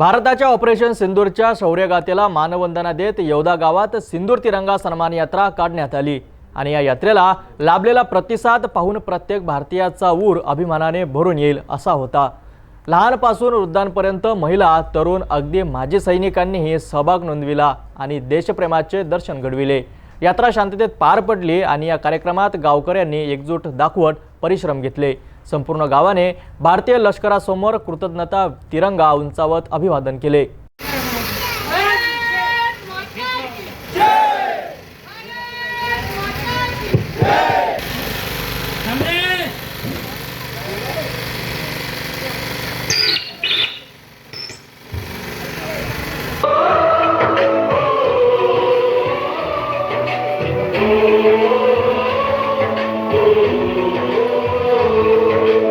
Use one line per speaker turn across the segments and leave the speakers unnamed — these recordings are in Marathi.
भारताच्या ऑपरेशन सिंदूरच्या शौर्यगाथेला मानवंदना देत यौदा गावात सिंदूर तिरंगा सन्मान यात्रा काढण्यात आली. आणि या यात्रेला लाभलेला प्रतिसाद पाहून प्रत्येक भारतीयाचा ऊर अभिमानाने भरून येईल असा होता. लहानपासून वृद्धांपर्यंत महिला तरुण अगदी माजी सैनिकांनीही सहभाग नोंदविला आणि देशप्रेमाचे दर्शन घडविले. यात्रा शांततेत पार पडली आणि या कार्यक्रमात गावकऱ्यांनी एकजूट दाखवत परिश्रम घेतले. संपूर्ण गावाने भारतीय लष्करासमोर कृतज्ञता तिरंगा उंचावत अभिवादन केले.
Thank you.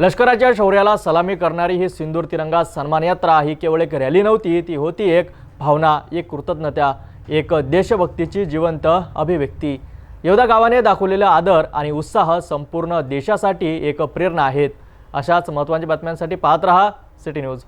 लष्कराच्या शौर्याला सलामी करणारी ही सिंदूर तिरंगा सन्मान यात्रा ही केवळ एक रॅली नव्हती ती होती एक भावना एक कृतज्ञता एक देशभक्तीची जिवंत अभिव्यक्ती. येवदा गावाने दाखवलेला आदर आणि उत्साह संपूर्ण देशासाठी एक प्रेरणा आहेत. अशाच महत्त्वाच्या बातम्यांसाठी पाहत रहा सिटी न्यूज.